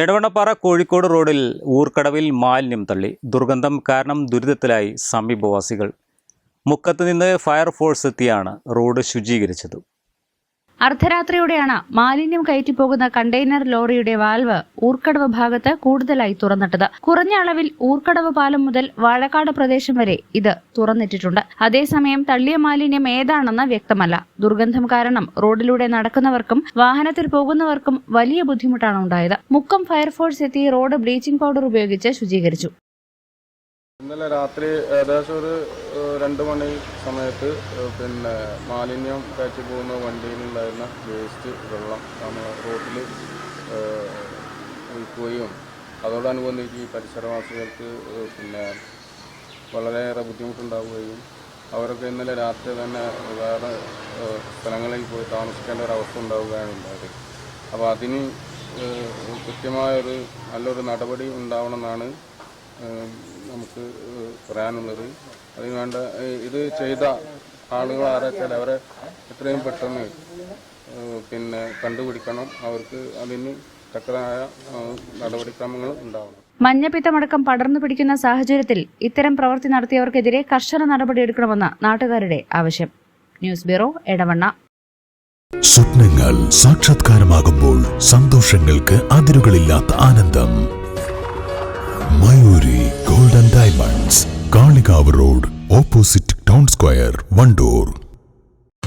Edavannappara Kozhikode റോഡിൽ ഊർക്കടവിൽ മാലിന്യം തള്ളി. ദുർഗന്ധം കാരണം ദുരിതത്തിലായി സമീപവാസികൾ. മുക്കത്ത് നിന്ന് ഫയർഫോഴ്സ് എത്തിയാണ് റോഡ് ശുചീകരിച്ചത്. അർദ്ധരാത്രിയോടെയാണ് മാലിന്യം കയറ്റിപ്പോകുന്ന കണ്ടെയ്നർ ലോറിയുടെ വാൽവ് ഊർക്കടവ് ഭാഗത്ത് കൂടുതലായി തുറന്നിട്ടത്. കുറഞ്ഞ അളവിൽ ഊർക്കടവ് പാലം മുതൽ വാഴക്കാട് പ്രദേശം വരെ ഇത് തുറന്നിട്ടിട്ടുണ്ട്. അതേസമയം തള്ളിയ മാലിന്യം ഏതാണെന്ന് വ്യക്തമല്ല. ദുർഗന്ധം കാരണം റോഡിലൂടെ നടക്കുന്നവർക്കും വാഹനത്തിൽ പോകുന്നവർക്കും വലിയ ബുദ്ധിമുട്ടാണ് ഉണ്ടായത്. മുക്കം ഫയർഫോഴ്സ് എത്തി റോഡ് ബ്ലീച്ചിംഗ് പൗഡർ ഉപയോഗിച്ച് ശുചീകരിച്ചു. ഇന്നലെ രാത്രി ഏകദേശം ഒരു രണ്ട് മണി സമയത്ത് പിന്നെ മാലിന്യം കയറ്റി പോകുന്ന വണ്ടിയിലുണ്ടായിരുന്ന വേസ്റ്റ് വെള്ളം നമ്മൾ റോഡിൽ ഒഴിക്കുകയും അതോടനുബന്ധിച്ച് ഈ പരിസരവാസികൾക്ക് പിന്നെ വളരെയേറെ ബുദ്ധിമുട്ടുണ്ടാവുകയും അവരൊക്കെ ഇന്നലെ രാത്രി തന്നെ വേറെ സ്ഥലങ്ങളിൽ പോയി താമസിക്കേണ്ട ഒരു അവസ്ഥ ഉണ്ടാവുകയാണ് ഉണ്ടായത്. അപ്പോൾ അതിന് കൃത്യമായൊരു നല്ലൊരു നടപടി ഉണ്ടാവണമെന്നാണ് നമുക്ക് പറയാനുള്ളത്. അതിന് വേണ്ട ഇത് ചെയ്ത ആളുകൾ ആരാച്ചാൽ അവരെ എത്രയും പെട്ടെന്ന് പിന്നെ കണ്ടുപിടിക്കണം. അവർക്ക് അതിന് തക്കതായ നടപടിക്രമങ്ങൾ ഉണ്ടാവണം. മഞ്ഞപ്പിത്തമടക്കം പടർന്നു പിടിക്കുന്ന സാഹചര്യത്തിൽ ഇത്തരം പ്രവൃത്തി നടത്തിയവർക്കെതിരെ കർശന നടപടിയെടുക്കണമെന്ന് നാട്ടുകാരുടെ ആവശ്യം. News bureau Edavanna. സ്വപ്നങ്ങൾ സാക്ഷാത്കാരമാകുമ്പോൾ സന്തോഷങ്ങൾക്ക് അതിരുകളില്ലാത്ത ആനന്ദം. Kalikavu road opposite town square Wandoor.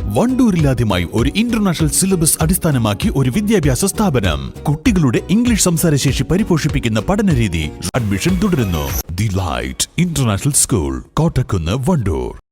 വണ്ടൂരിലാദ്യമായി ഒരു ഇന്റർനാഷണൽ സിലബസ് അടിസ്ഥാനമാക്കി ഒരു വിദ്യാഭ്യാസ സ്ഥാപനം. കുട്ടികളുടെ ഇംഗ്ലീഷ് സംസാരശേഷി പരിപോഷിപ്പിക്കുന്ന പഠന രീതി അഡ്മിഷൻ തുടരുന്നു. The light international school Kottakkunnu Wandoor.